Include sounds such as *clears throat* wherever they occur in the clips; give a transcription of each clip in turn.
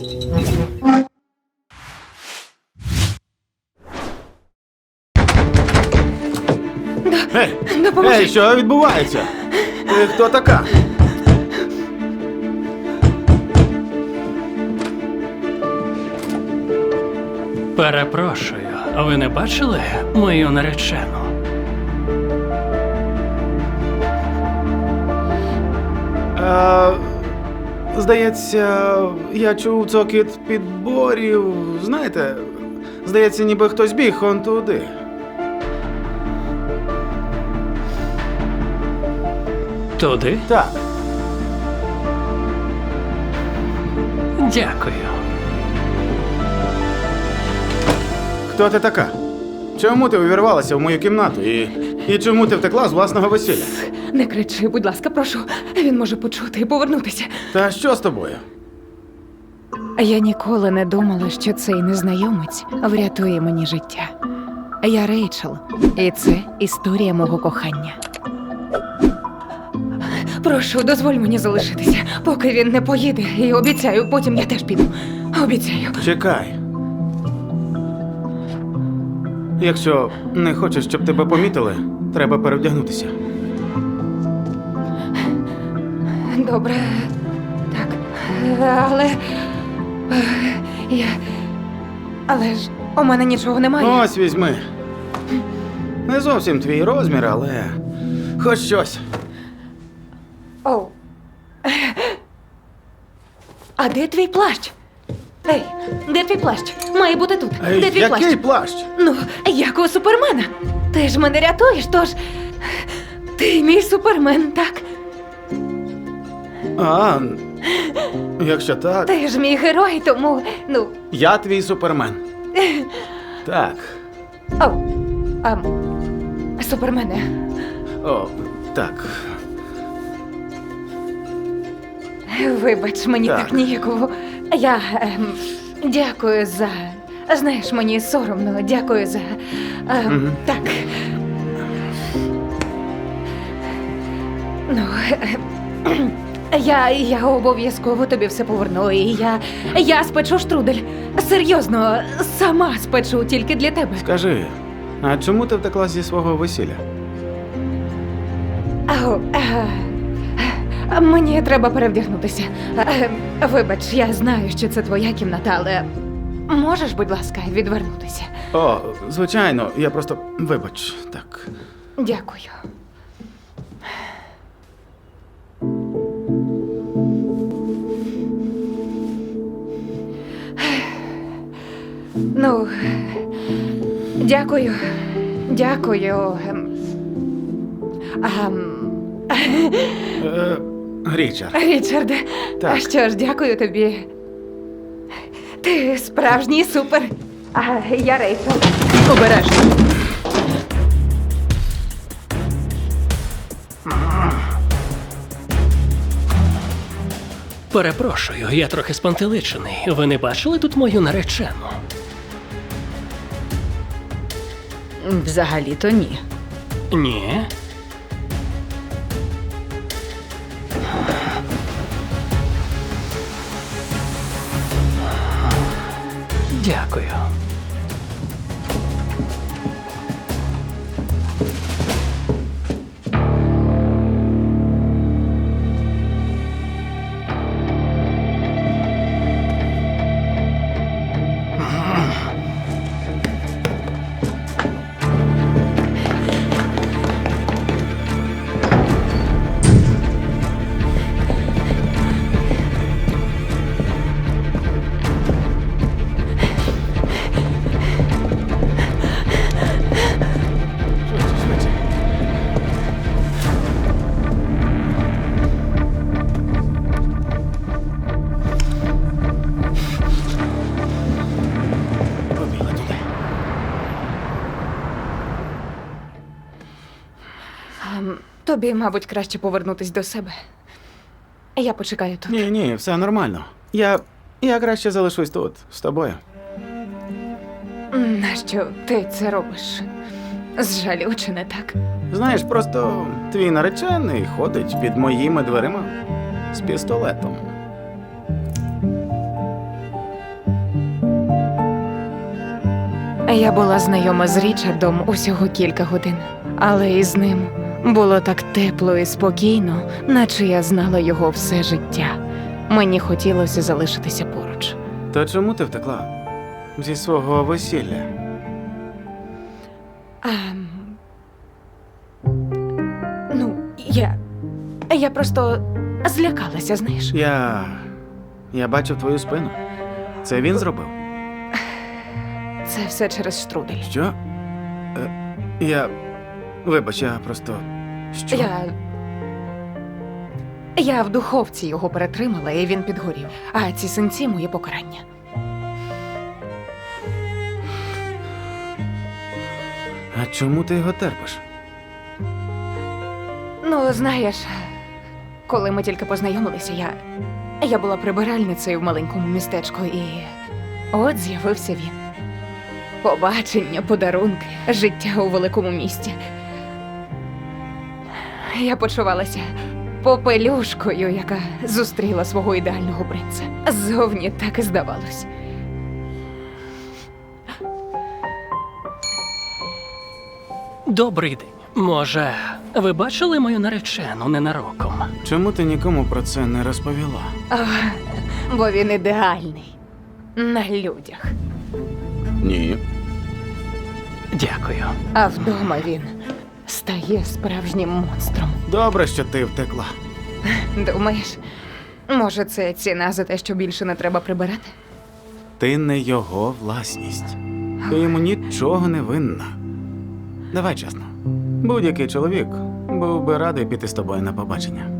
Ей, Допоможи. ей, що відбувається? Ти хто така? Перепрошую, ви не бачили мою наречену? Е, здається, я чув цокіт підборів. Знаєте, здається, ніби хтось біг он туди. Туди? Так. Дякую. Хто ти така? Чому ти увірвалася в мою кімнату? І, і чому ти втекла з власного весілля? Не кричи, будь ласка, прошу. Він може почути і повернутися. Та що з тобою? Я ніколи не думала, що цей незнайомець врятує мені життя. Я Рейчел, і це історія мого кохання. Прошу, дозволь мені залишитися, поки він не поїде, і обіцяю, потім я теж піду. Обіцяю. Чекай. Якщо не хочеш, щоб тебе помітили, треба перевдягнутися. Добре. Так. Але. Я. Але ж у мене нічого немає. Ось візьми. Не зовсім твій розмір, але хоч щось. Оу. А де твій плащ? Ей, де твій плащ? Має бути тут. Ей, де твій який плащ? плащ? Ну, як у супермена. Ти ж мене рятуєш, тож. Ти мій супермен, так? А, якщо так, Ти ж мій герой, тому. Ну. я твій супермен. Так. Оу. А, супермене. О, так. Вибач, мені так, Так. ніяково. Я ем, дякую за. Знаєш, мені соромно, дякую за. Ем, Мгм. Так. Ну. е, Я, я обов'язково тобі все поверну, і я. Я спечу штрудель. Серйозно, сама спечу тільки для тебе. Скажи, а чому ти втекла зі свого весілля? Ау, е, е, мені треба перевдягнутися. Е, Вибач, я знаю, що це твоя кімната, але можеш, будь ласка, відвернутися. О, звичайно, я просто. Вибач, так. Дякую. Ну, дякую. Дякую. Ем, ем, Е, Річард. Річарде, Так. що ж, дякую тобі. Ти справжній супер. А я Рейчел. Обережно. Перепрошую, я трохи спантеличений. Ви не бачили тут мою наречену? Взагалі-то ні. Ні. Дякую. Тобі, мабуть, краще повернутись до себе. Я почекаю тут. Ні, ні, все нормально. Я я краще залишусь тут з тобою. Нащо ти це робиш? З жалю, чи не так? Знаєш, просто твій наречений ходить під моїми дверима з пістолетом. Я була знайома з Річардом усього кілька годин, але і з ним було так тепло і спокійно, наче я знала його все життя. Мені хотілося залишитися поруч. То чому ти втекла зі свого весілля? Ем... Ну, я. Я просто злякалася, знаєш. Я. Я бачив твою спину. Це він зробив? Це все через штрудель. Що? Е, я. Вибач, я просто. Що? Я. Я в духовці його перетримала, і він підгорів. А ці синці моє покарання. А чому ти його терпиш? Ну, знаєш, коли ми тільки познайомилися, я. Я була прибиральницею в маленькому містечку, і от з'явився він. Побачення, подарунки, життя у великому місті. Я почувалася попелюшкою, яка зустріла свого ідеального принца. Зовні так і здавалось. Добрий день. Може, ви бачили мою наречену ненароком? Чому ти нікому про це не розповіла? А, бо він ідеальний на людях. Ні. Дякую. А вдома він стає справжнім монстром. Добре, що ти втекла. Думаєш, може, це ціна за те, що більше не треба прибирати? Ти не його власність. Ти йому нічого не винна. Давай чесно. Будь-який чоловік був би радий піти з тобою на побачення.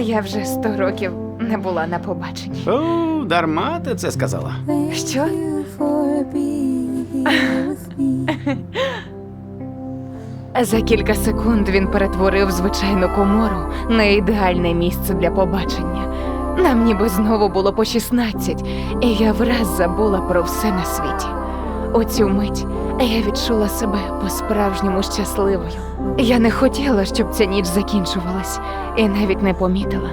Я вже сто років не була на побаченні. О, дарма ти це сказала. Що? *laughs* За кілька секунд він перетворив звичайну комору на ідеальне місце для побачення. Нам ніби знову було по 16, і я враз забула про все на світі. У цю мить я відчула себе по-справжньому щасливою. Я не хотіла, щоб ця ніч закінчувалась, і навіть не помітила,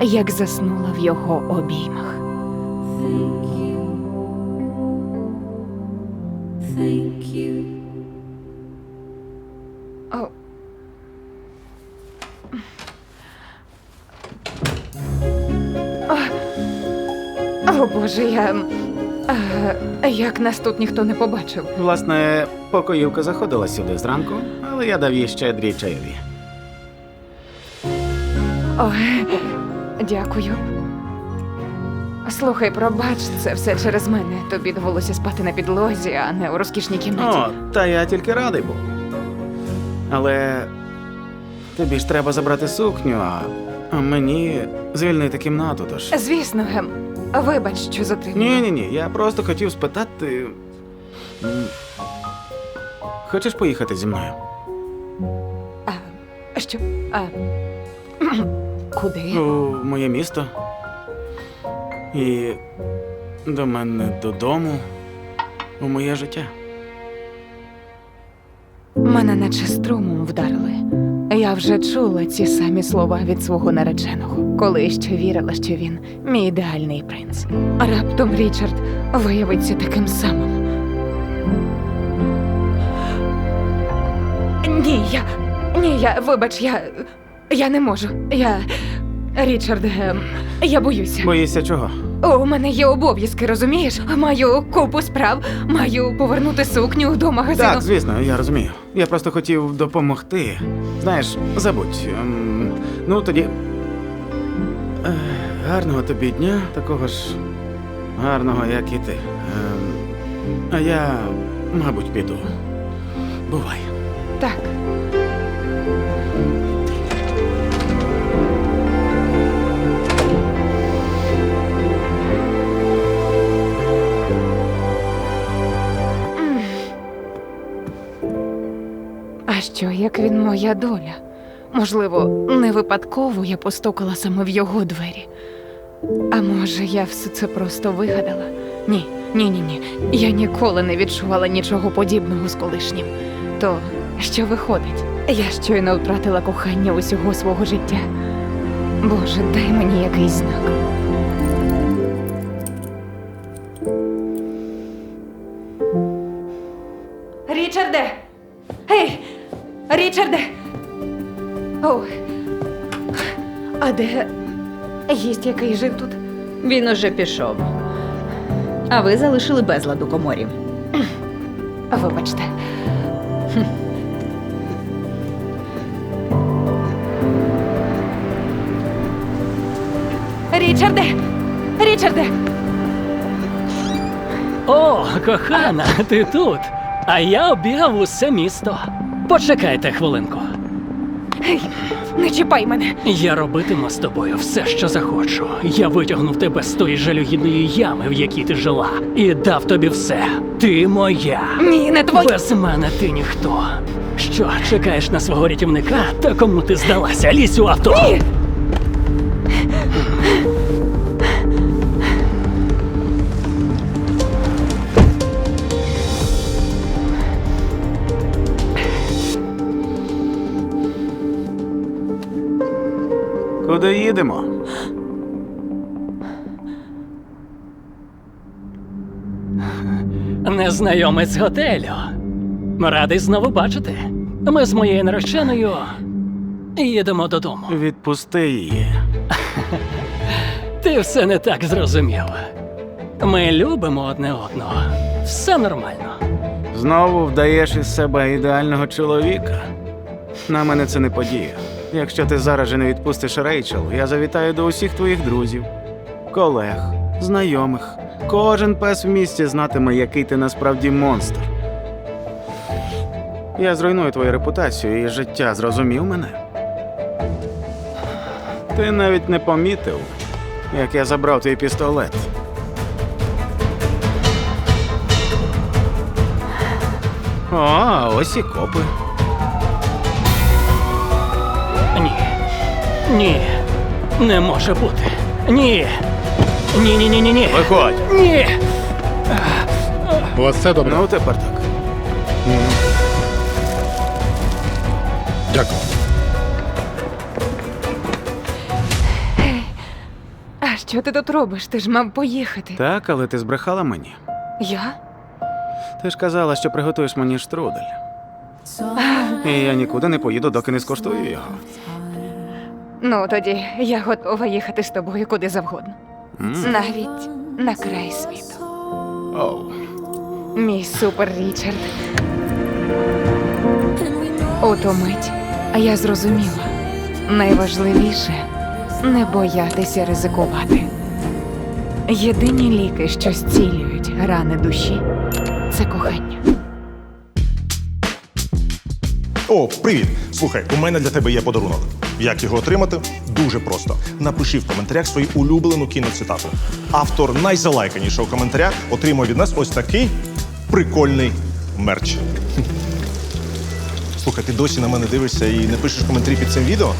як заснула в його обіймах. О. О, Боже, я. А, як нас тут ніхто не побачив? Власне, покоївка заходила сюди зранку, але я дав їй щедрі чайові. Ой, дякую. Слухай, пробач, це все через мене. Тобі довелося спати на підлозі, а не у розкішній кімнаті. О, та я тільки радий був. Але тобі ж треба забрати сукню, а, а мені звільнити кімнату, тож. Звісно, Гем. Вибач, що затримала. Ні, ні, ні. Я просто хотів спитати. м, Хочеш поїхати зі мною? А, що? А, *clears throat* куди? У моє місто. І до мене додому. У моє життя. Мене наче струмом вдарили. Я вже чула ці самі слова від свого нареченого, коли ще вірила, що він мій ідеальний принц. Раптом Річард виявиться таким самим. Ні, я. Ні, я, вибач, я. Я не можу. Я. Річард, ем, я боюся. Боїшся чого? У мене є обов'язки, розумієш? Маю купу справ, маю повернути сукню до магазину. Так, звісно, я розумію. Я просто хотів допомогти. Знаєш, забудь. Ем, ну тоді. Е, Гарного тобі дня, такого ж гарного, як і ти. Ем, а я, мабуть, піду. Бувай. Так. Що, як він моя доля? Можливо, не випадково я постукала саме в його двері. А може, я все це просто вигадала? Ні, ні, ні, ні. Я ніколи не відчувала нічого подібного з колишнім. То що виходить? Я щойно втратила кохання усього свого життя. Боже, дай мені якийсь знак. Гість, який жив тут? Він уже пішов. А ви залишили безлад у коморі. *clears throat* Вибачте. *clears throat* Річарде! Річарде! О, кохана, ти тут. А я обігав усе місто. Почекайте хвилинку. Гей, не чіпай мене! Я робитиму з тобою все, що захочу. Я витягнув тебе з тої жалюгідної ями, в якій ти жила, і дав тобі все. Ти моя. Ні, не твоя! Без мене ти ніхто. Що, чекаєш на свого рятівника? Та кому ти здалася? Лізь у авто. Ні! Куди їдемо? Незнайомець готелю. Радий знову бачити. Ми з моєю нареченою їдемо додому. Відпусти її. Ти все не так зрозумів. Ми любимо одне одного. Все нормально. Знову вдаєш із себе ідеального чоловіка. На мене це не подія. Якщо ти зараз же не відпустиш Рейчел, я завітаю до усіх твоїх друзів, колег, знайомих. Кожен пес в місті знатиме, який ти насправді монстр. Я зруйную твою репутацію і життя, зрозумів мене? Ти навіть не помітив, як я забрав твій пістолет. О, ось і копи. Ні. Ні. Не може бути. Ні. Ні, ні, ні, ні, ні. Виходь. Ні. У вас все добре? Ну, тепер так. Дякую. А що ти тут робиш? Ти ж мав поїхати. Так, але ти збрехала мені. Я? Ти ж казала, що приготуєш мені штрудель. І я нікуди не поїду, доки не скоштую його. Ну, тоді я готова їхати з тобою куди завгодно. Навіть на край світу. Оу. Мій супер Річард. У ту мить я зрозуміла. Найважливіше не боятися ризикувати. Єдині ліки, що зцілюють рани душі, це кохання. О, привіт! Слухай, у мене для тебе є подарунок. Як його отримати? Дуже просто. Напиши в коментарях свою улюблену кіноцитату. Автор найзалайканішого коментаря отримує від нас ось такий прикольний мерч. Слухай, ти досі на мене дивишся і не пишеш коментарі під цим відео?